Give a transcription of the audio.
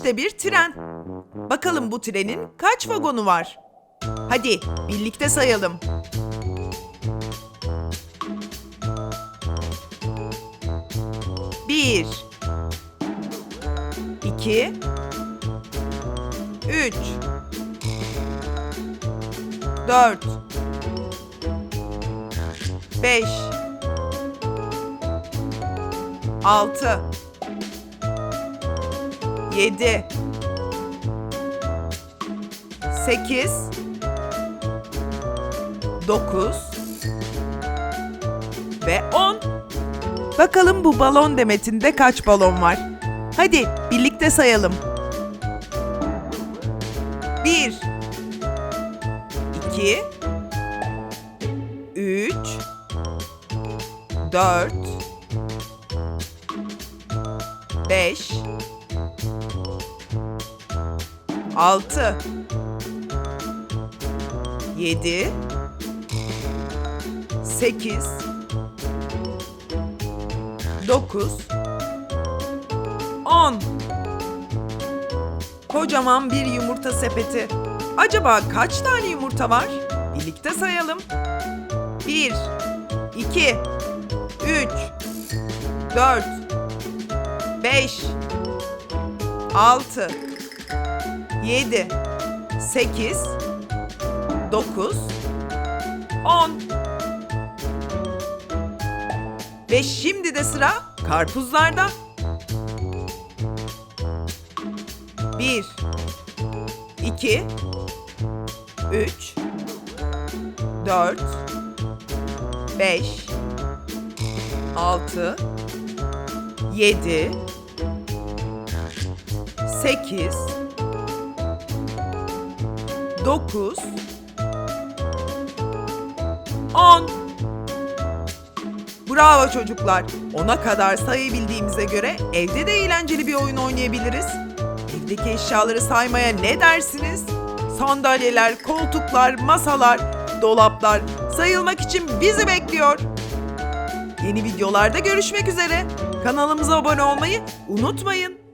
İşte bir tren. Bakalım bu trenin kaç vagonu var? Hadi birlikte sayalım. Bir, iki, üç, dört, beş, altı, yedi, sekiz, dokuz. Ve on. Bakalım bu balon demetinde kaç balon var? Hadi birlikte sayalım. Bir, iki, üç, dört, beş, altı, yedi, sekiz, dokuz, on. Kocaman bir yumurta sepeti. Acaba kaç tane yumurta var? Birlikte sayalım. Bir, iki, üç, dört, beş, altı, yedi, sekiz, dokuz, on. Ve şimdi de sıra karpuzlarda. Bir, iki, üç, dört, beş, altı, yedi, sekiz, dokuz, on. Bravo çocuklar. Ona kadar sayabildiğimize göre evde de eğlenceli bir oyun oynayabiliriz. Evdeki eşyaları saymaya ne dersiniz? Sandalyeler, koltuklar, masalar, dolaplar sayılmak için bizi bekliyor. Yeni videolarda görüşmek üzere. Kanalımıza abone olmayı unutmayın.